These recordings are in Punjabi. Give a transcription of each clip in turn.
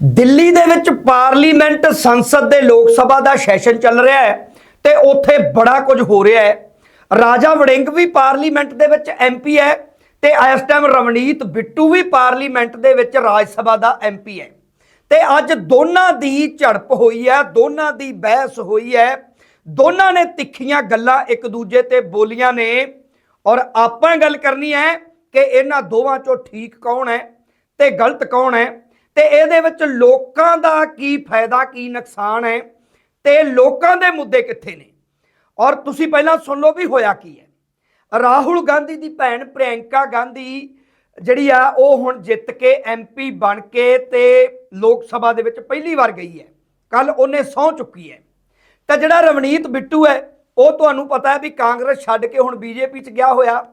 ਦਿੱਲੀ ਦੇ ਵਿੱਚ ਪਾਰਲੀਮੈਂਟ ਸੰਸਦ ਦੇ ਲੋਕ ਸਭਾ ਦਾ ਸੈਸ਼ਨ ਚੱਲ ਰਿਹਾ ਹੈ ਤੇ ਉੱਥੇ ਬੜਾ ਕੁਝ ਹੋ ਰਿਹਾ ਹੈ। ਰਾਜਾ ਵੜਿੰਗ ਵੀ ਪਾਰਲੀਮੈਂਟ ਦੇ ਵਿੱਚ ਐਮਪੀ ਹੈ ਤੇ ਇਸ ਟਾਈਮ ਰਵਨੀਤ ਬਿੱਟੂ ਵੀ ਪਾਰਲੀਮੈਂਟ ਦੇ ਵਿੱਚ ਰਾਜ ਸਭਾ ਦਾ ਐਮਪੀ ਹੈ। ਤੇ ਅੱਜ ਦੋਨਾਂ ਦੀ ਝੜਪ ਹੋਈ ਹੈ, ਦੋਨਾਂ ਦੀ ਬਹਿਸ ਹੋਈ ਹੈ। ਦੋਨਾਂ ਨੇ ਤਿੱਖੀਆਂ ਗੱਲਾਂ ਇੱਕ ਦੂਜੇ ਤੇ ਬੋਲੀਆਂ ਨੇ। ਔਰ ਆਪਾਂ ਗੱਲ ਕਰਨੀ ਹੈ ਕਿ ਇਹਨਾਂ ਦੋਵਾਂ ਚੋਂ ਠੀਕ ਕੌਣ ਹੈ ਤੇ ਗਲਤ ਕੌਣ ਹੈ? ਤੇ ਇਹਦੇ ਵਿੱਚ ਲੋਕਾਂ ਦਾ ਕੀ ਫਾਇਦਾ, ਕੀ ਨੁਕਸਾਨ ਹੈ ਤੇ ਲੋਕਾਂ ਦੇ ਮੁੱਦੇ ਕਿੱਥੇ ਨੇ? ਔਰ ਤੁਸੀਂ ਪਹਿਲਾਂ ਸੁਣ ਲਓ ਵੀ ਹੋਇਆ ਕੀ ਹੈ। ਰਾਹੁਲ ਗਾਂਧੀ ਦੀ ਭੈਣ ਪ੍ਰਿਯੰਕਾ ਗਾਂਧੀ ਜਿਹੜੀ ਆ, ਉਹ ਹੁਣ ਜਿੱਤ ਕੇ ਐਮਪੀ ਬਣ ਕੇ ਤੇ ਲੋਕ ਸਭਾ ਦੇ ਵਿੱਚ ਪਹਿਲੀ ਵਾਰ ਗਈ ਹੈ। ਕੱਲ ਉਹਨੇ ਸਹੁੰ ਚੁੱਕੀ ਹੈ। ਤਾਂ ਜਿਹੜਾ ਰਵਨੀਤ ਬਿੱਟੂ ਹੈ, ਉਹ ਤੁਹਾਨੂੰ ਪਤਾ ਹੈ ਵੀ ਕਾਂਗਰਸ ਛੱਡ ਕੇ ਹੁਣ ਬੀਜੇਪੀ 'ਚ ਗਿਆ ਹੋਇਆ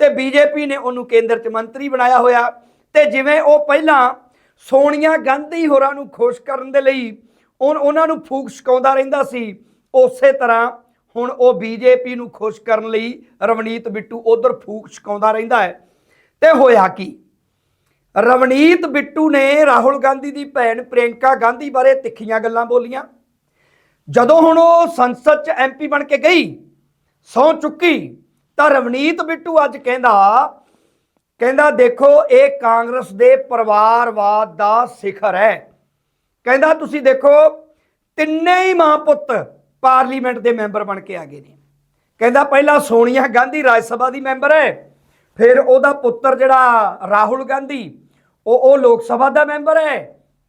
ਤੇ ਬੀਜੇਪੀ ਨੇ ਉਹਨੂੰ ਕੇਂਦਰ 'ਚ ਮੰਤਰੀ ਬਣਾਇਆ ਹੋਇਆ ਤੇ ਜਿਵੇਂ ਉਹ ਪਹਿਲਾਂ ਸੋਨੀਆ ਗਾਂਧੀ ਹੋਰਾਂ ਨੂੰ ਖੁਸ਼ ਕਰਨ ਦੇ ਲਈ ਉਨ- ਉਹਨਾਂ ਨੂੰ ਫੂਕ ਛਕਾਉਂਦਾ ਰਹਿੰਦਾ ਸੀ। ਉਸੇ ਤਰ੍ਹਾਂ ਹੁਣ ਉਹ ਬੀਜੇਪੀ ਨੂੰ ਖੁਸ਼ ਕਰਨ ਲਈ ਰਵਨੀਤ ਬਿੱਟੂ ਉਧਰ ਫੂਕ ਛਕਾਉਂਦਾ ਰਹਿੰਦਾ ਹੈ। ਤੇ ਹੋਇਆ ਕੀ? ਰਵਨੀਤ ਬਿੱਟੂ ਨੇ ਰਾਹੁਲ ਗਾਂਧੀ ਦੀ ਭੈਣ ਪ੍ਰਿਯੰਕਾ ਗਾਂਧੀ ਬਾਰੇ ਤਿੱਖੀਆਂ ਗੱਲਾਂ ਬੋਲੀਆਂ। ਜਦੋਂ ਹੁਣ ਉਹ ਸੰਸਦ 'ਚ ਐਮਪੀ ਬਣ ਕੇ ਗਈ, ਸਹੁੰ ਚੁੱਕੀ, ਤਾਂ ਰਵਨੀਤ ਬਿੱਟੂ ਅੱਜ ਕਹਿੰਦਾ ਕਹਿੰਦਾ, ਦੇਖੋ, ਇਹ ਕਾਂਗਰਸ ਦੇ ਪਰਿਵਾਰਵਾਦ ਦਾ ਸਿਖਰ ਹੈ। ਕਹਿੰਦਾ, ਤੁਸੀਂ ਦੇਖੋ, ਤਿੰਨੇ ਹੀ ਮਾਂ ਪੁੱਤ ਪਾਰਲੀਮੈਂਟ ਦੇ ਮੈਂਬਰ ਬਣ ਕੇ ਆ ਗਏ ਨੇ। ਕਹਿੰਦਾ, ਪਹਿਲਾਂ ਸੋਨੀਆ ਗਾਂਧੀ ਰਾਜ ਸਭਾ ਦੀ ਮੈਂਬਰ ਹੈ, ਫਿਰ ਉਹਦਾ ਪੁੱਤਰ ਜਿਹੜਾ ਰਾਹੁਲ ਗਾਂਧੀ, ਉਹ ਉਹ ਲੋਕ ਸਭਾ ਦਾ ਮੈਂਬਰ ਹੈ,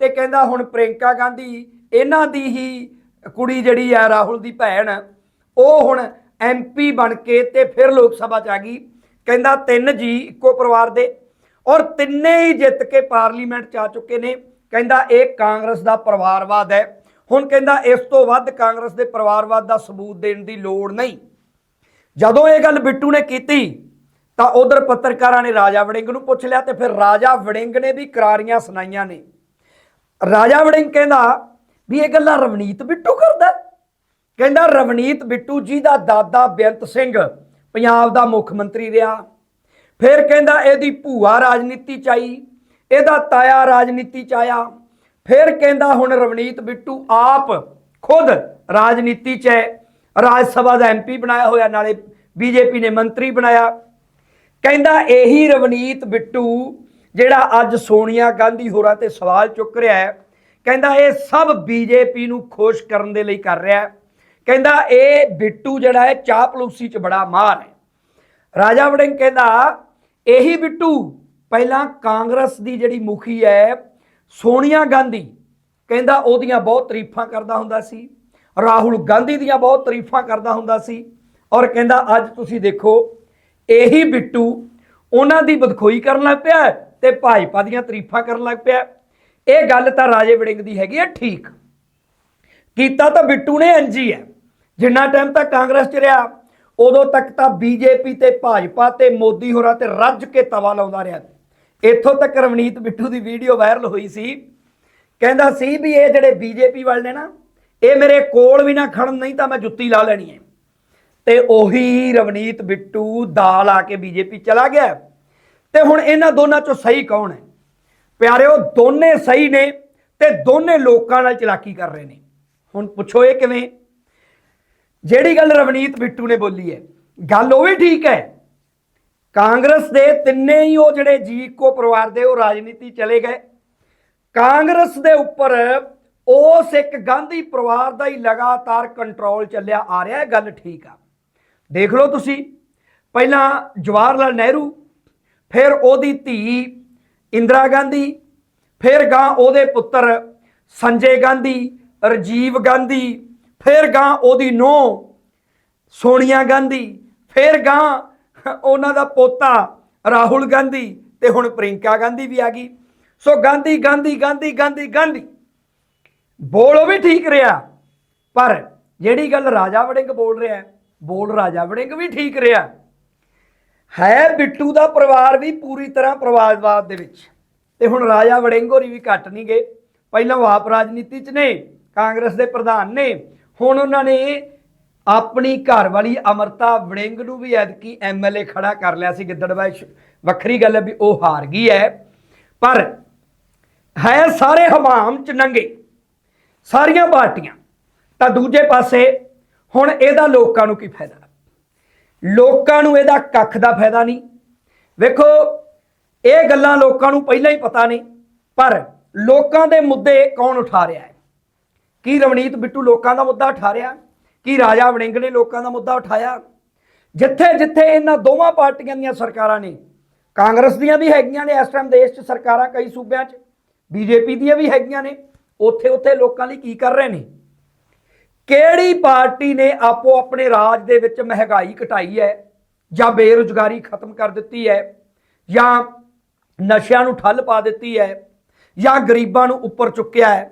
ਤੇ ਕਹਿੰਦਾ, ਹੁਣ ਪ੍ਰਿਯੰਕਾ ਗਾਂਧੀ, ਇਹਨਾਂ ਦੀ ਹੀ ਕੁੜੀ ਜਿਹੜੀ ਹੈ ਰਾਹੁਲ ਦੀ ਭੈਣ, ਉਹ ਹੁਣ ਐਮਪੀ ਬਣ ਕੇ ਤੇ ਫਿਰ ਲੋਕ ਸਭਾ ਚ ਆ ਗਈ। ਕਹਿੰਦਾ ਤਿੰਨ ਜੀ ਇੱਕੋ ਪਰਿਵਾਰ ਦੇ ਔਰ ਤਿੰਨੇ ਹੀ ਜਿੱਤ ਕੇ ਪਾਰਲੀਮੈਂਟ ਚ ਆ ਚੁੱਕੇ ਨੇ। ਕਹਿੰਦਾ ਇਹ ਕਾਂਗਰਸ ਦਾ ਪਰਿਵਾਰਵਾਦ ਹੈ। ਹੁਣ ਕਹਿੰਦਾ ਇਸ ਤੋਂ ਵੱਧ ਕਾਂਗਰਸ ਦੇ ਪਰਿਵਾਰਵਾਦ ਦਾ ਸਬੂਤ ਦੇਣ ਦੀ ਲੋੜ ਨਹੀਂ। ਜਦੋਂ ਇਹ ਗੱਲ ਬਿੱਟੂ ਨੇ ਕੀਤੀ, ਤਾਂ ਉਧਰ ਪੱਤਰਕਾਰਾਂ ਨੇ ਰਾਜਾ ਵੜਿੰਗ ਨੂੰ ਪੁੱਛ ਲਿਆ ਤੇ ਫਿਰ ਰਾਜਾ ਵੜਿੰਗ ਨੇ ਵੀ ਕਰਾਰੀਆਂ ਸੁਣਾਈਆਂ ਨੇ। ਰਾਜਾ ਵੜਿੰਗ ਕਹਿੰਦਾ ਵੀ ਇਹ ਗੱਲਾਂ ਰਵਨੀਤ ਬਿੱਟੂ ਕਰਦਾ ਕਹਿੰਦਾ ਰਵਨੀਤ ਬਿੱਟੂ ਜੀ ਦਾ ਦਾਦਾ ਬੇਅੰਤ ਸਿੰਘ ਪੰਜਾਬ ਦਾ ਮੁੱਖ ਮੰਤਰੀ ਰਿਹਾ। ਫਿਰ ਕਹਿੰਦਾ ਇਹਦੀ ਭੂਆ ਰਾਜਨੀਤੀ ਚ ਆਈ, ਇਹਦਾ ਤਾਇਆ ਰਾਜਨੀਤੀ ਚ ਆਇਆ। ਫਿਰ ਕਹਿੰਦਾ ਹੁਣ ਰਵਨੀਤ ਬਿੱਟੂ ਆਪ ਖੁਦ ਰਾਜਨੀਤੀ ਚ ਹੈ। ਰਾਜ ਸਭਾ ਦਾ ਐਮਪੀ ਬਣਾਇਆ ਹੋਇਆ, ਨਾਲੇ ਬੀਜੇਪੀ ਨੇ ਮੰਤਰੀ ਬਣਾਇਆ। ਕਹਿੰਦਾ ਇਹੀ ਰਵਨੀਤ ਬਿੱਟੂ ਜਿਹੜਾ ਅੱਜ ਸੋਨੀਆ ਗਾਂਧੀ ਹੋਰਾਂ ਤੇ ਸਵਾਲ ਚੁੱਕ ਰਿਹਾ ਹੈ। ਕਹਿੰਦਾ ਇਹ ਸਭ ਬੀਜੇਪੀ ਨੂੰ ਖੁਸ਼ ਕਰਨ ਦੇ ਲਈ ਕਰ ਰਿਹਾ ਹੈ। ਕਹਿੰਦਾ, ਇਹ ਬਿੱਟੂ ਜਿਹੜਾ ਹੈ ਚਾਪਲੂਸੀ ਚ ਬੜਾ ਮਾਰ ਹੈ। ਰਾਜਾ ਵੜਿੰਗ ਕਹਿੰਦਾ, ਇਹੀ ਬਿੱਟੂ, ਪਹਿਲਾਂ ਕਾਂਗਰਸ ਦੀ ਜਿਹੜੀ ਮੁਖੀ ਹੈ, ਸੋਨੀਆ ਗਾਂਧੀ। ਕਹਿੰਦਾ, ਉਹਦੀਆਂ ਬਹੁਤ ਤਾਰੀਫਾਂ ਕਰਦਾ ਹੁੰਦਾ ਸੀ। ਰਾਹੁਲ ਗਾਂਧੀ ਦੀਆਂ ਬਹੁਤ ਤਾਰੀਫਾਂ ਕਰਦਾ ਹੁੰਦਾ ਸੀ। ਔਰ ਕਹਿੰਦਾ, ਅੱਜ ਤੁਸੀਂ ਦੇਖੋ, ਇਹੀ ਬਿੱਟੂ ਉਹਨਾਂ ਦੀ ਬਦਖੋਈ ਕਰਨ ਲੱਗ ਪਿਆ ਹੈ ਤੇ ਭਾਜਪਾ ਦੀਆਂ ਤਾਰੀਫਾਂ ਕਰਨ ਲੱਗ ਪਿਆ ਇਹ ਗੱਲ ਤਾਂ ਰਾਜੇ ਵੜਿੰਗ ਦੀ ਹੈਗੀ ਹੈ, ਠੀਕ। ਕੀਤਾ ਤਾਂ ਬਿੱਟੂ ਨੇ ਇੰਜੀ ਹੈ ਜਿੰਨਾ ਟਾਈਮ ਤੱਕ ਕਾਂਗਰਸ ਚ ਰਿਹਾ, ਉਦੋਂ ਤੱਕ ਤਾਂ ਬੀਜੇਪੀ ਤੇ ਭਾਜਪਾ ਤੇ ਮੋਦੀ ਹੋਰਾਂ ਤੇ ਰੱਜ ਕੇ ਤਵਾ ਲਾਉਂਦਾ ਰਿਹਾ ਇੱਥੋਂ ਤੱਕ ਰਵਨੀਤ ਬਿੱਟੂ ਦੀ ਵੀਡੀਓ ਵਾਇਰਲ ਹੋਈ ਸੀ। ਕਹਿੰਦਾ ਸੀ ਵੀ ਇਹ ਜਿਹੜੇ ਬੀਜੇਪੀ ਵਾਲੇ ਨੇ ਨਾ, ਇਹ ਮੇਰੇ ਕੋਲ ਵੀ ਨਾ ਖੜਨ, ਨਹੀਂ ਤਾਂ ਮੈਂ ਜੁੱਤੀ ਲਾ ਲੈਣੀ ਹੈ ਤੇ ਉਹੀ ਰਵਨੀਤ ਬਿੱਟੂ ਦਾਲ ਆ ਕੇ ਬੀਜੇਪੀ ਚਲਾ ਗਿਆ। ਤੇ ਹੁਣ ਇਹਨਾਂ ਦੋਨਾਂ ਚੋਂ ਸਹੀ ਕੌਣ ਹੈ ਪਿਆਰਿਓ, ਦੋਨੇ ਸਹੀ ਨੇ ਤੇ ਦੋਨੇ ਲੋਕਾਂ ਨਾਲ ਚਲਾਕੀ ਕਰ ਰਹੇ ਨੇ। ਹੁਣ ਪੁੱਛੋ ਇਹ ਕਿਵੇਂ? ਜਿਹੜੀ ਗੱਲ ਰਵਨੀਤ ਬਿੱਟੂ ਨੇ ਬੋਲੀ ਹੈ, ਗੱਲ ਉਹ ਵੀ ਠੀਕ ਹੈ, ਕਾਂਗਰਸ ਦੇ ਤਿੰਨੇ ਹੀ ਉਹ ਜਿਹੜੇ ਜੀ ਇੱਕੋ ਪਰਿਵਾਰ ਦੇ ਉਹ ਰਾਜਨੀਤੀ ਚਲੇ ਗਏ। ਕਾਂਗਰਸ ਦੇ ਉੱਪਰ ਉਸ ਇੱਕ ਗਾਂਧੀ ਪਰਿਵਾਰ ਦਾ ਹੀ ਲਗਾਤਾਰ ਕੰਟਰੋਲ ਚੱਲਿਆ ਆ ਰਿਹਾ ਹੈ, ਗੱਲ ਠੀਕ ਆ। ਦੇਖ ਲਓ ਤੁਸੀਂ, ਪਹਿਲਾਂ ਜਵਾਹਰ ਲਾਲ ਨਹਿਰੂ, ਫਿਰ ਉਹਦੀ ਧੀ ਇੰਦਰਾ ਗਾਂਧੀ, ਫਿਰ ਗਾਂ ਉਹਦੇ ਪੁੱਤਰ ਸੰਜੇ ਗਾਂਧੀ ਰਾਜੀਵ ਗਾਂਧੀ, ਫਿਰ ਗਾਂ ਉਹਦੀ ਨੂੰਹ, ਸੋਨੀਆ ਗਾਂਧੀ, ਫਿਰ ਗਾਂ ਉਹਨਾਂ ਦਾ ਪੋਤਾ ਰਾਹੁਲ ਗਾਂਧੀ ਤੇ ਹੁਣ ਪ੍ਰਿੰਕਾ ਗਾਂਧੀ ਵੀ ਆ ਗਈ। ਸੋ ਗਾਂਧੀ ਗਾਂਧੀ ਗਾਂਧੀ ਗਾਂਧੀ ਗਾਂਧੀ, ਬੋਲ ਉਹ ਵੀ ਠੀਕ ਰਿਹਾ, ਪਰ ਜਿਹੜੀ ਗੱਲ ਰਾਜਾ ਵੜਿੰਗ ਬੋਲ ਰਿਹਾ, ਬੋਲ ਰਾਜਾ ਵੜਿੰਗ ਵੀ ਠੀਕ ਰਿਹਾ। ਹੈ ਬਿੱਟੂ ਦਾ ਪਰਿਵਾਰ ਵੀ ਪੂਰੀ ਤਰ੍ਹਾਂ ਪਰਿਵਾਰਵਾਦ ਦੇ ਵਿੱਚ। ਤੇ ਹੁਣ ਰਾਜਾ ਵੜਿੰਗ ਹੋਰੀ ਵੀ ਘੱਟ ਨਹੀਂ ਗਏ। ਪਹਿਲਾਂ ਉਹ ਆਪ ਰਾਜਨੀਤੀ 'ਚ ਨੇ। ਕਾਂਗਰਸ ਦੇ ਪ੍ਰਧਾਨ ਨੇ। ਹੁਣ ਉਹਨਾਂ ਨੇ ਆਪਣੀ ਘਰ ਵਾਲੀ ਅਮਰਤਾ ਵੜਿੰਗ ਨੂੰ ਵੀ ਐਤਕੀ ਐਮਐਲਏ ਖੜਾ ਕਰ ਲਿਆ ਸੀ। ਗਿੱਦੜਬਾਈ ਵੱਖਰੀ ਗੱਲ ਹੈ ਵੀ ਉਹ ਹਾਰ ਗਈ ਹੈ। ਪਰ ਹੈ ਸਾਰੇ ਹਵਾਮ ਚ ਨੰਗੇ। ਸਾਰੀਆਂ ਪਾਰਟੀਆਂ। ਤਾਂ ਦੂਜੇ ਪਾਸੇ ਹੁਣ ਇਹਦਾ ਲੋਕਾਂ ਨੂੰ ਕੀ ਫਾਇਦਾ? ਲੋਕਾਂ ਨੂੰ ਇਹਦਾ ਕੱਖ ਦਾ ਫਾਇਦਾ ਨਹੀਂ। ਵੇਖੋ, ਇਹ ਗੱਲਾਂ ਲੋਕਾਂ ਨੂੰ ਪਹਿਲਾਂ ਹੀ ਪਤਾ ਨਹੀਂ ਪਰ ਲੋਕਾਂ ਦੇ ਮੁੱਦੇ ਕੌਣ ਉਠਾ ਰਿਹਾ ਹੈ? ਕੀ ਰਵਨੀਤ ਬਿੱਟੂ ਲੋਕਾਂ ਦਾ ਮੁੱਦਾ ਉਠਾ ਰਿਹਾ ਕੀ ਰਾਜਾ ਵੜਿੰਗ ਨੇ ਲੋਕਾਂ ਦਾ ਮੁੱਦਾ ਉਠਾਇਆ? ਜਿੱਥੇ ਜਿੱਥੇ ਇਹਨਾਂ ਦੋਵਾਂ ਪਾਰਟੀਆਂ ਦੀਆਂ ਸਰਕਾਰਾਂ ਨੇ, ਕਾਂਗਰਸ ਦੀਆਂ ਵੀ ਹੈਗੀਆਂ ਨੇ, ਇਸ ਟਾਈਮ ਦੇਸ਼ 'ਚ ਸਰਕਾਰਾਂ ਕਈ ਸੂਬਿਆਂ 'ਚ, ਬੀਜੇਪੀ ਦੀਆਂ ਵੀ ਹੈਗੀਆਂ ਨੇ, ਉੱਥੇ ਉੱਥੇ ਲੋਕਾਂ ਲਈ ਕੀ ਕਰ ਰਹੇ ਨੇ? ਕਿਹੜੀ ਪਾਰਟੀ ਨੇ ਆਪੋ ਆਪਣੇ ਰਾਜ ਦੇ ਵਿੱਚ ਮਹਿੰਗਾਈ ਘਟਾਈ ਹੈ, ਜਾਂ ਬੇਰੁਜ਼ਗਾਰੀ ਖਤਮ ਕਰ ਦਿੱਤੀ ਹੈ, ਜਾਂ ਨਸ਼ਿਆਂ ਨੂੰ ਠੱਲ ਪਾ ਦਿੱਤੀ ਹੈ, ਜਾਂ ਗਰੀਬਾਂ ਨੂੰ ਉੱਪਰ ਚੁੱਕਿਆ ਹੈ?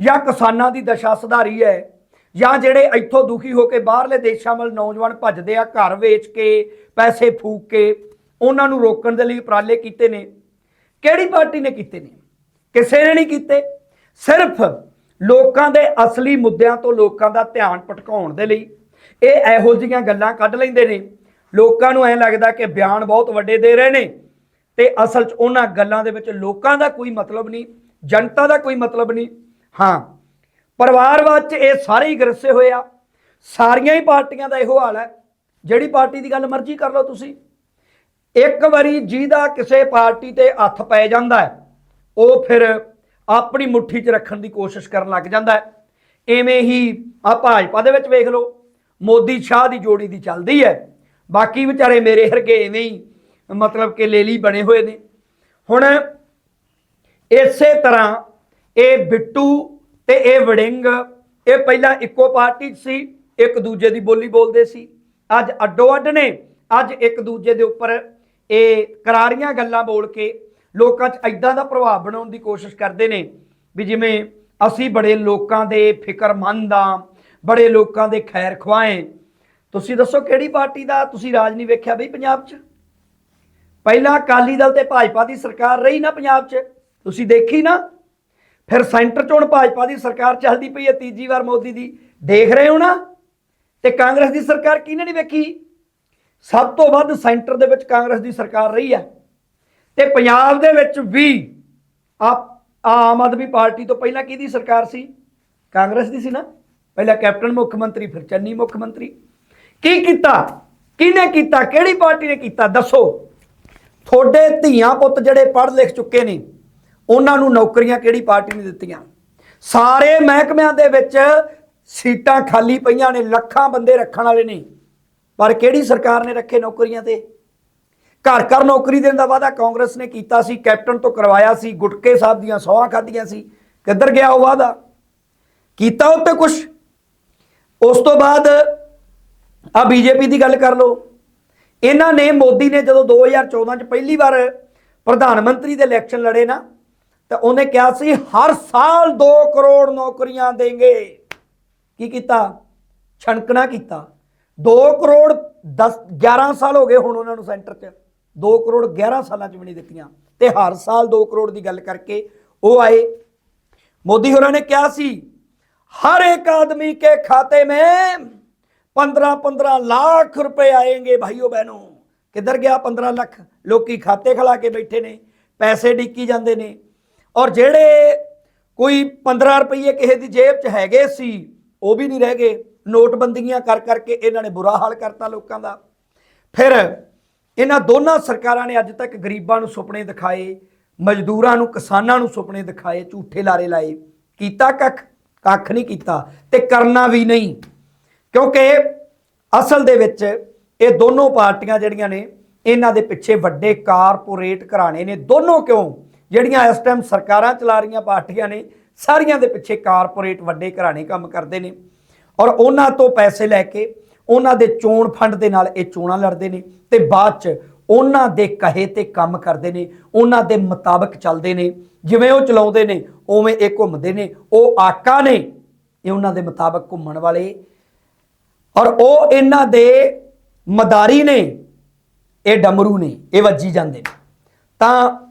ਜਾਂ ਕਿਸਾਨਾਂ ਦੀ ਦਸ਼ਾ ਸੁਧਾਰੀ ਹੈ, ਜਾਂ ਜਿਹੜੇ ਇੱਥੋਂ ਦੁਖੀ ਹੋ ਕੇ ਬਾਹਰਲੇ ਦੇਸ਼ਾਂ ਵੱਲ ਨੌਜਵਾਨ ਭੱਜਦੇ ਆ, ਘਰ ਵੇਚ ਕੇ, ਪੈਸੇ ਫੂਕ ਕੇ, ਉਹਨਾਂ ਨੂੰ ਰੋਕਣ ਦੇ ਲਈ ਉਪਰਾਲੇ ਕੀਤੇ ਨੇ। ਕਿਹੜੀ ਪਾਰਟੀ ਨੇ ਕੀਤੇ ਨੇ? ਕਿਸੇ ਨੇ ਨਹੀਂ ਕੀਤੇ। ਸਿਰਫ ਲੋਕਾਂ ਦੇ ਅਸਲੀ ਮੁੱਦਿਆਂ ਤੋਂ ਲੋਕਾਂ ਦਾ ਧਿਆਨ ਭਟਕਾਉਣ ਦੇ ਲਈ ਇਹ ਇਹੋ ਜਿਹੀਆਂ ਗੱਲਾਂ ਕੱਢ ਲੈਂਦੇ ਨੇ। ਲੋਕਾਂ ਨੂੰ ਐਂ ਲੱਗਦਾ ਕਿ ਬਿਆਨ ਬਹੁਤ ਵੱਡੇ ਦੇ ਰਹੇ ਨੇ ਤੇ ਅਸਲ 'ਚ ਉਹਨਾਂ ਗੱਲਾਂ ਦੇ ਵਿੱਚ ਲੋਕਾਂ ਦਾ ਕੋਈ ਮਤਲਬ ਨਹੀਂ, ਜਨਤਾ ਦਾ ਕੋਈ ਮਤਲਬ ਨਹੀਂ। ਹਾਂ ਪਰਿਵਾਰਵਾਦ 'ਚ ਇਹ ਸਾਰੇ ਹੀ ਗਰਸੇ ਹੋਏ ਆ। ਸਾਰੀਆਂ ਹੀ ਪਾਰਟੀਆਂ ਦਾ ਇਹੋ ਹਾਲ ਹੈ। ਜਿਹੜੀ ਪਾਰਟੀ ਦੀ ਗੱਲ ਮਰਜ਼ੀ ਕਰ ਲਓ ਤੁਸੀਂ। ਇੱਕ ਵਾਰੀ ਜਿਹਦਾ ਕਿਸੇ ਪਾਰਟੀ ਤੇ ਹੱਥ ਪੈ ਜਾਂਦਾ ਹੈ, ਉਹ ਫਿਰ ਆਪਣੀ ਮੁੱਠੀ 'ਚ ਰੱਖਣ ਦੀ ਕੋਸ਼ਿਸ਼ ਕਰਨ ਲੱਗ ਜਾਂਦਾ ਹੈ। ਐਵੇਂ ਹੀ ਆ ਭਾਜਪਾ ਦੇ ਵਿੱਚ ਵੇਖ ਲਓ, ਮੋਦੀ ਸ਼ਾਹ ਦੀ ਜੋੜੀ ਦੀ ਚੱਲਦੀ ਹੈ। ਬਾਕੀ ਵਿਚਾਰੇ ਮੇਰੇ ਵਰਗੇ ਐਵੇਂ ਹੀ, ਮਤਲਬ ਕਿ ਲੇਲੀ ਬਣੇ ਹੋਏ ਨੇ। ਹੁਣ ਇਸੇ ਤਰ੍ਹਾਂ ਇਹ ਬਿੱਟੂ ਤੇ ਇਹ ਵੜਿੰਗ, ਇਹ ਪਹਿਲਾਂ ਇੱਕੋ ਪਾਰਟੀ 'ਚ ਸੀ, ਇੱਕ ਦੂਜੇ ਦੀ ਬੋਲੀ ਬੋਲਦੇ ਸੀ। ਅੱਜ ਅੱਡੋ ਅੱਡ ਨੇ, ਅੱਜ ਇੱਕ ਦੂਜੇ ਦੇ ਉੱਪਰ ਇਹ ਕਰਾਰੀਆਂ ਗੱਲਾਂ ਬੋਲ ਕੇ ਲੋਕਾਂ 'ਚ ਐਦਾਂ ਦਾ ਪ੍ਰਭਾਵ ਬਣਾਉਣ ਦੀ ਕੋਸ਼ਿਸ਼ ਕਰਦੇ ਨੇ ਵੀ ਜਿਵੇਂ ਅਸੀਂ ਬੜੇ ਲੋਕਾਂ ਦੇ ਫਿਕਰਮੰਦ ਆ, ਬੜੇ ਲੋਕਾਂ ਦੇ ਖੈਰ ਖਵਾਏ ਤੁਸੀਂ ਦੱਸੋ ਕਿਹੜੀ ਪਾਰਟੀ ਦਾ, ਤੁਸੀਂ ਰਾਜ ਨਹੀਂ ਵੇਖਿਆ ਬਈ ਪੰਜਾਬ 'ਚ? ਪਹਿਲਾਂ ਅਕਾਲੀ ਦਲ ਤੇ ਭਾਜਪਾ ਦੀ ਸਰਕਾਰ ਰਹੀ ਨਾ ਪੰਜਾਬ 'ਚ। ਤੁਸੀਂ ਦੇਖੀ ਨਾ? ਫਿਰ ਸੈਂਟਰ 'ਚ ਹੁਣ ਭਾਜਪਾ ਦੀ ਸਰਕਾਰ ਚੱਲਦੀ ਪਈ ਹੈ ਤੀਜੀ ਵਾਰ ਮੋਦੀ ਦੀ। ਦੇਖ ਰਹੇ ਹੋ ਨਾ? ਤੇ ਕਾਂਗਰਸ ਦੀ ਸਰਕਾਰ ਕਿਹਨੇ ਨਹੀਂ ਵੇਖੀ? ਸਭ ਤੋਂ ਵੱਧ ਸੈਂਟਰ ਦੇ ਵਿੱਚ ਕਾਂਗਰਸ ਦੀ ਸਰਕਾਰ ਰਹੀ ਹੈ। ਤੇ ਪੰਜਾਬ ਦੇ ਵਿੱਚ ਵੀ ਆ ਆਮ ਆਦਮੀ ਪਾਰਟੀ ਤੋਂ ਪਹਿਲਾਂ ਕਿਹਦੀ ਸਰਕਾਰ ਸੀ? ਕਾਂਗਰਸ ਦੀ ਸੀ ਨਾ। ਪਹਿਲਾਂ ਕੈਪਟਨ ਮੁੱਖ ਮੰਤਰੀ, ਫਿਰ ਚੰਨੀ ਮੁੱਖ ਮੰਤਰੀ। ਕੀ ਕੀਤਾ? ਕਿਹਨੇ ਕੀਤਾ? ਕਿਹੜੀ ਪਾਰਟੀ ਨੇ ਕੀਤਾ? ਦੱਸੋ। ਤੁਹਾਡੇ ਧੀਆਂ ਪੁੱਤ ਜਿਹੜੇ ਪੜ੍ਹ ਲਿਖ ਚੁੱਕੇ ਨੇ ਉਹਨਾਂ ਨੂੰ ਨੌਕਰੀਆਂ ਕਿਹੜੀ ਪਾਰਟੀ ਨੇ ਦਿੱਤੀਆਂ? ਸਾਰੇ ਮਹਿਕਮਿਆਂ ਦੇ ਵਿੱਚ ਸੀਟਾਂ ਖਾਲੀ ਪਈਆਂ ਨੇ, ਲੱਖਾਂ ਬੰਦੇ ਰੱਖਣ ਵਾਲੇ ਨੇ। ਪਰ ਕਿਹੜੀ ਸਰਕਾਰ ਨੇ ਰੱਖੇ ਨੌਕਰੀਆਂ ਤੇ? ਘਰ ਘਰ ਨੌਕਰੀ ਦੇਣ ਦਾ ਵਾਅਦਾ ਕਾਂਗਰਸ ਨੇ ਕੀਤਾ ਸੀ, ਕੈਪਟਨ ਤੋਂ ਕਰਵਾਇਆ ਸੀ, ਗੁਟਕੇ ਸਾਹਿਬ ਦੀਆਂ ਸੌਹਾਂ ਖਾਧੀਆਂ ਸੀ। ਕਿੱਧਰ ਗਿਆ ਉਹ ਵਾਅਦਾ? ਕੀਤਾ ਉਹ 'ਤੇ ਕੁਝ ਉਸ ਤੋਂ ਬਾਅਦ ਆ ਬੀਜੇਪੀ ਦੀ ਗੱਲ ਕਰ ਲਓ। ਇਹਨਾਂ ਨੇ ਮੋਦੀ ਨੇ ਜਦੋਂ 2014 ਚ ਪਹਿਲੀ ਵਾਰ ਪ੍ਰਧਾਨ ਮੰਤਰੀ ਦੇ ਇਲੈਕਸ਼ਨ ਲੜੇ ਨਾ ਤਾਂ ਉਹਨੇ ਕਿਹਾ ਸੀ ਹਰ ਸਾਲ 2 ਕਰੋੜ ਨੌਕਰੀਆਂ ਦੇਂਗੇ ਕੀ ਕੀਤਾ ਛਣਕਣਾ ਕੀਤਾ 2 ਕਰੋੜ 10 11 ਸਾਲ ਹੋ ਗਏ ਹੁਣ ਉਹਨਾਂ ਨੂੰ ਸੈਂਟਰ 'ਚ 2 ਕਰੋੜ 11 ਸਾਲਾਂ 'ਚ ਵੀ ਨਹੀਂ ਦਿੱਤੀਆਂ ਤੇ ਹਰ ਸਾਲ 2 ਕਰੋੜ ਦੀ ਗੱਲ ਕਰਕੇ ਉਹ ਆਏ मोदी होना ने क्या सी हर एक आदमी के खाते में पंद्रह पंद्रह लाख रुपए आएंगे भाइयों बहनों किधर गया पंद्रह ਲੱਖ ਲੋਕੀ ਖਾਤੇ ਖਲਾ ਕੇ ਬੈਠੇ ਨੇ ਪੈਸੇ ਡਿੱਕੀ ਜਾਂਦੇ ਨੇ ਔਰ ਜਿਹੜੇ ਕੋਈ 15 ਰੁਪਏ ਕਿਸੇ ਦੀ ਜੇਬ 'ਚ ਹੈਗੇ ਸੀ, ਉਹ ਵੀ ਨਹੀਂ ਰਹਿ ਗਏ। ਨੋਟਬੰਦੀਆਂ ਕਰ ਕਰਕੇ ਇਹਨਾਂ ਨੇ ਬੁਰਾ ਹਾਲ ਕਰਤਾ ਲੋਕਾਂ ਦਾ। ਫਿਰ ਇਹਨਾਂ ਦੋਨਾਂ ਸਰਕਾਰਾਂ ਨੇ ਅੱਜ ਤੱਕ ਗਰੀਬਾਂ ਨੂੰ ਸੁਪਨੇ ਦਿਖਾਏ, ਮਜ਼ਦੂਰਾਂ ਨੂੰ, ਕਿਸਾਨਾਂ ਨੂੰ ਸੁਪਨੇ ਦਿਖਾਏ, ਝੂਠੇ ਲਾਰੇ ਲਾਏ। ਕੀਤਾ ਕੱਖ? ਕੱਖ ਨਹੀਂ ਕੀਤਾ ਤੇ ਕਰਨਾ ਵੀ ਨਹੀਂ। ਕਿਉਂਕਿ ਅਸਲ ਦੇ ਵਿੱਚ ਇਹ ਦੋਨੋਂ ਪਾਰਟੀਆਂ ਜਿਹੜੀਆਂ ਨੇ, ਇਹਨਾਂ ਦੇ ਪਿੱਛੇ ਵੱਡੇ ਕਾਰਪੋਰੇਟ ਘਰਾਣੇ ਨੇ। ਦੋਨੋਂ ਕਿਉਂ? ਜਿਹੜੀਆਂ ਇਸ ਟਾਈਮ ਸਰਕਾਰਾਂ ਚਲਾ ਰਹੀਆਂ ਪਾਰਟੀਆਂ ਨੇ, ਸਾਰੀਆਂ ਦੇ ਪਿੱਛੇ ਕਾਰਪੋਰੇਟ ਵੱਡੇ ਘਰਾਣੇ ਕੰਮ ਕਰਦੇ ਨੇ। ਔਰ ਉਹਨਾਂ ਤੋਂ ਪੈਸੇ ਲੈ ਕੇ ਉਹਨਾਂ ਦੇ ਚੋਣ ਫੰਡ ਦੇ ਨਾਲ ਇਹ ਚੋਣਾਂ ਲੜਦੇ ਨੇ ਤੇ ਬਾਅਦ ਚ ਉਹਨਾਂ ਦੇ ਕਹੇ ਤੇ ਕੰਮ ਕਰਦੇ ਨੇ, ਉਹਨਾਂ ਦੇ ਮੁਤਾਬਕ ਚੱਲਦੇ ਨੇ। ਜਿਵੇਂ ਉਹ ਚਲਾਉਂਦੇ ਨੇ, ਉਵੇਂ ਇਹ ਘੁੰਮਦੇ ਨੇ। ਉਹ ਆਕਾ ਨੇ, ਇਹ ਉਹਨਾਂ ਦੇ ਮੁਤਾਬਕ ਘੁੰਮਣ ਵਾਲੇ। ਔਰ ਉਹ ਇਹਨਾਂ ਦੇ ਮਦਾਰੀ ਨੇ, ਇਹ ਡਮਰੂ ਨੇ, ਇਹ ਵੱਜੀ ਜਾਂਦੇ ਨੇ। ਤਾਂ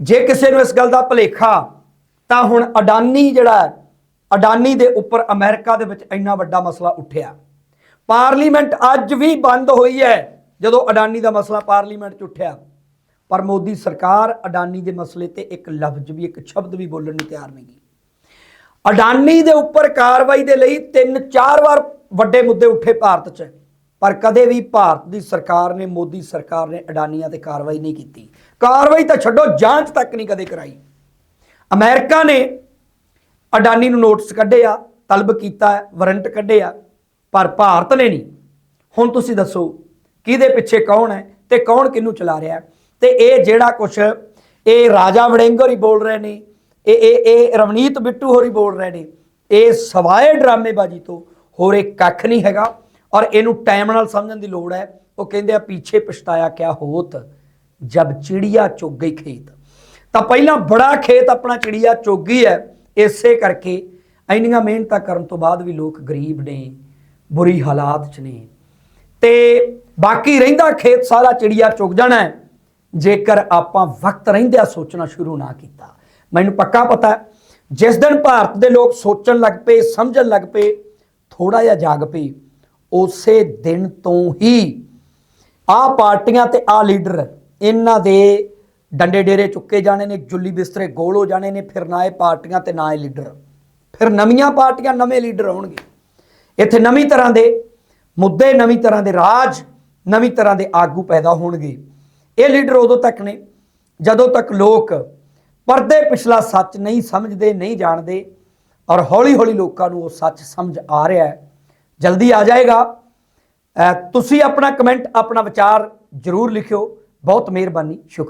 ਜੇ ਕਿਸੇ ਨੂੰ ਇਸ ਗੱਲ ਦਾ ਭਲੇਖਾ ਤਾਂ ਹੁਣ ਅਡਾਨੀ ਜਿਹੜਾ ਅਡਾਨੀ ਦੇ ਉੱਪਰ ਅਮਰੀਕਾ ਦੇ ਵਿੱਚ ਇੰਨਾ ਵੱਡਾ ਮਸਲਾ ਉੱਠਿਆ। ਪਾਰਲੀਮੈਂਟ ਅੱਜ ਵੀ ਬੰਦ ਹੋਈ ਹੈ, ਜਦੋਂ ਅਡਾਨੀ ਦਾ ਮਸਲਾ ਪਾਰਲੀਮੈਂਟ 'ਚ ਉੱਠਿਆ। ਪਰ ਮੋਦੀ ਸਰਕਾਰ ਅਡਾਨੀ ਦੇ ਮਸਲੇ ਤੇ ਇੱਕ ਲਫ਼ਜ਼ ਵੀ, ਇੱਕ ਸ਼ਬਦ ਵੀ ਬੋਲਣ ਨੂੰ ਤਿਆਰ ਨਹੀਂ। ਅਡਾਨੀ ਦੇ ਉੱਪਰ ਕਾਰਵਾਈ ਦੇ ਲਈ ਤਿੰਨ ਚਾਰ ਵਾਰ ਵੱਡੇ ਮੁੱਦੇ ਉੱਠੇ ਭਾਰਤ 'ਚ। ਪਰ ਕਦੇ ਵੀ ਭਾਰਤ ਦੀ ਸਰਕਾਰ ਨੇ ਮੋਦੀ ਸਰਕਾਰ ਨੇ ਅਡਾਨੀਆਂ ਤੇ ਕਾਰਵਾਈ ਨਹੀਂ ਕੀਤੀ। ਕਾਰਵਾਈ ਤਾਂ ਛੱਡੋ ਜਾਂਚ ਤੱਕ ਨਹੀਂ ਕਦੇ ਕਰਾਈ। ਅਮਰੀਕਾ ਨੇ ਅਡਾਨੀ ਨੂੰ ਨੋਟਿਸ ਕੱਢੇ ਆ ਤਲਬ ਕੀਤਾ ਹੈ, ਵਾਰੰਟ ਕੱਢੇ ਆ ਪਰ ਭਾਰਤ ਨੇ ਨਹੀਂ। ਹੁਣ ਤੁਸੀਂ ਦੱਸੋ ਕਿਹਦੇ ਪਿੱਛੇ ਕੌਣ ਹੈ ਤੇ ਕੌਣ ਕਿਹਨੂੰ ਚਲਾ ਰਿਹਾ ਹੈ? ਤੇ ਇਹ ਜਿਹੜਾ ਕੁਛ ਇਹ ਰਾਜਾ ਵੜਿੰਗ ਹੋਰੀ ਬੋਲ ਰਹੇ ਨੇ ਇਹ ਇਹ ਇਹ ਰਵਨੀਤ ਬਿੱਟੂ ਹੋਰੀ ਬੋਲ ਰਹੇ ਨੇ ਇਹ ਸਵਾਏ ਡਰਾਮੇਬਾਜ਼ੀ ਤੋਂ ਹੋਰ ਇਹ ਕੱਖ ਨਹੀਂ ਹੈਗਾ। ਔਰ ਇਹਨੂੰ ਟਾਈਮ ਨਾਲ ਸਮਝਣ ਦੀ ਲੋੜ ਹੈ। ਉਹ ਕਹਿੰਦੇ ਆ, ਪਿੱਛੇ ਪਛਤਾਇਆ ਕਿਆ ਹੋਤ, ਜਬ ਚਿੜੀਆ ਚੁੱਗ ਗਈ ਖੇਤ। ਤਾਂ ਪਹਿਲਾਂ ਬੜਾ ਖੇਤ ਆਪਣਾ ਚਿੜੀਆ ਚੁੱਗ ਗਈ ਹੈ। ਇਸੇ ਕਰਕੇ ਇੰਨੀਆਂ ਮਿਹਨਤਾਂ ਕਰਨ ਤੋਂ ਬਾਅਦ ਵੀ ਲੋਕ ਗਰੀਬ ਨੇ, ਬੁਰੀ ਹਾਲਾਤ 'ਚ ਨੇ। ਤੇ ਬਾਕੀ ਰਹਿੰਦਾ ਖੇਤ, ਸਾਰਾ ਚਿੜੀਆ ਚੁੱਗ ਜਾਣਾ ਜੇਕਰ ਆਪਾਂ ਵਕਤ ਰਹਿੰਦਿਆਂ ਸੋਚਣਾ ਸ਼ੁਰੂ ਨਾ ਕੀਤਾ। ਮੈਨੂੰ ਪੱਕਾ ਪਤਾ ਜਿਸ ਦਿਨ ਭਾਰਤ ਦੇ ਲੋਕ ਸੋਚਣ ਲੱਗ ਪਏ, ਸਮਝਣ ਲੱਗ ਪਏ ਥੋੜਾ ਜਿਹਾ ਜਾਗ ਪਏ ਉਸੇ ਦਿਨ ਤੋਂ ਹੀ ਆਹ ਪਾਰਟੀਆਂ ਤੇ ਆਹ ਲੀਡਰ ਇਹਨਾਂ ਦੇ ਡੰਡੇ ਡੇਰੇ ਚੁੱਕੇ ਜਾਣੇ ਨੇ, ਜੁੱਲੀ ਬਿਸਤਰੇ ਗੋਲ ਹੋ ਜਾਣੇ ਨੇ, ਫਿਰ ਨਾ ਇਹ ਪਾਰਟੀਆਂ ਤੇ ਨਾ ਇਹ ਲੀਡਰ। ਫਿਰ ਨਵੀਆਂ ਪਾਰਟੀਆਂ, ਨਵੇਂ ਲੀਡਰ ਆਉਣਗੇ ਇੱਥੇ ਨਵੀਂ ਤਰ੍ਹਾਂ ਦੇ ਮੁੱਦੇ, ਨਵੀਂ ਤਰ੍ਹਾਂ ਦੇ ਰਾਜ, ਨਵੀਂ ਤਰ੍ਹਾਂ ਦੇ ਆਗੂ ਪੈਦਾ ਹੋਣਗੇ। ਇਹ ਲੀਡਰ ਉਦੋਂ ਤੱਕ ਨੇ, ਜਦੋਂ ਤੱਕ ਲੋਕ ਪਰਦੇ ਪਿਛਲਾ ਸੱਚ ਨਹੀਂ ਸਮਝਦੇ, ਨਹੀਂ ਜਾਣਦੇ ਔਰ ਹੌਲੀ ਹੌਲੀ ਲੋਕਾਂ ਨੂੰ ਉਹ ਸੱਚ ਸਮਝ ਆ ਰਿਹਾ ਹੈ। ਜਲਦੀ ਆ ਜਾਏਗਾ। ਤੁਸੀਂ ਆਪਣਾ ਕਮੈਂਟ ਆਪਣਾ ਵਿਚਾਰ ਜਰੂਰ ਲਿਖਿਓ। ਬਹੁਤ ਮਿਹਰਬਾਨੀ। ਸ਼ੁਕਰੀਆ।